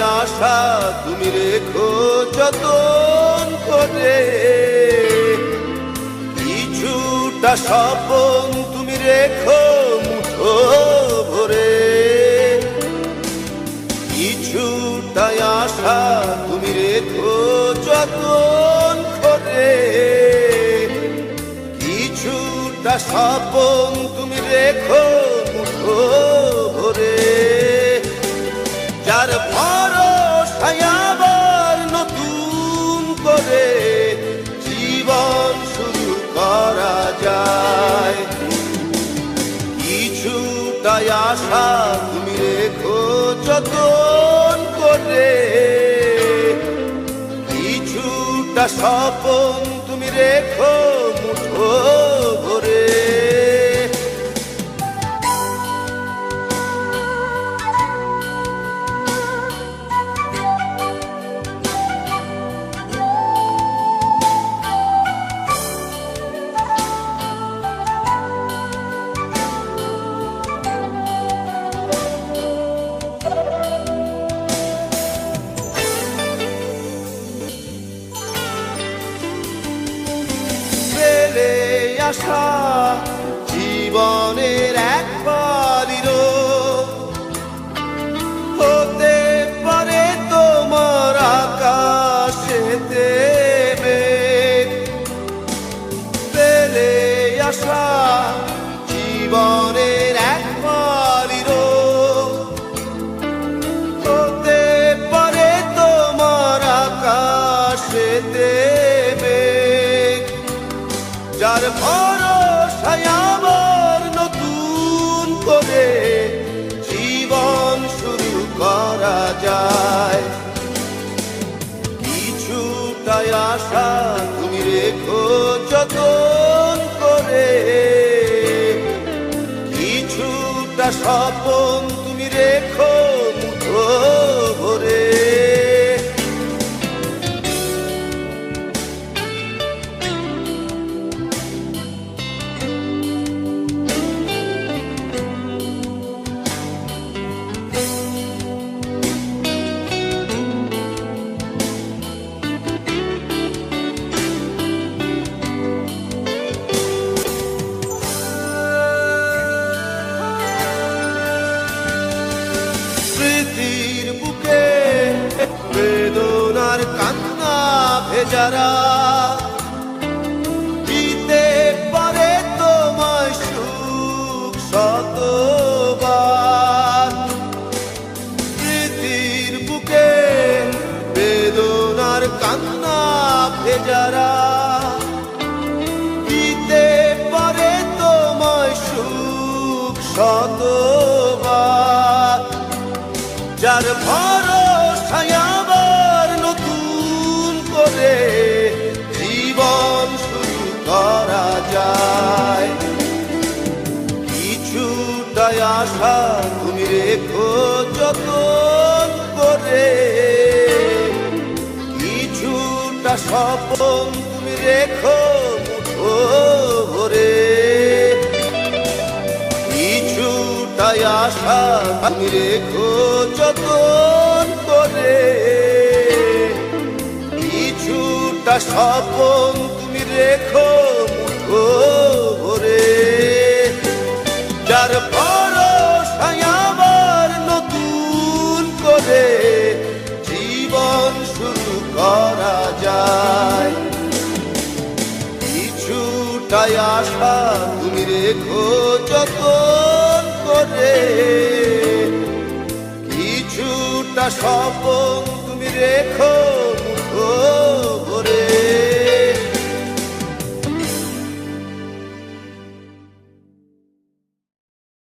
আশা, তুমি রেখো যতন করে। কিছুটা স্বপন তুমি রেখো মুঠো ভরে। কিছুটাই আশা তুমি রেখো যতন করে। কিছুটা স্বপন তুমি রেখো মুঠো যার ভরসায় আবার নতুন করে জীবন শুরু করা যায়। কিছুটাই আশা তুমি রেখো যতন করে। কিছুটা স্বপন তুমি রেখো মুঠো আসা জীবনের এক পালিরও হতে পারে তোমার আকাশেতে ফেলে আসা জীবনের ভরসায় আবার নতুন করে জীবন শুরু করা যায়। কিছুটাই আশা তুমি রেখো যতন করে। কিছুটা স্বপন তুমি রেখো মুঠো কান্না ভেজারা। দিতে পারে তোমায় সুখ শতবার। স্মৃতির বুকে বেদনার কান্না ভেজারা। দিতে পারে তোমায় সুখ শতবার। যার ভরসায় আশা তুমি রেখো যতন করে। কিছুটা স্বপন তুমি রেখো মুঠো ভরে। কিছুটাই আশা তুমি রেখো যতন করে। কিছুটা স্বপন তুমি রেখো মুঠো আশা তুমি রেখো যতন করে। কিছুটা স্বপন তুমি রেখো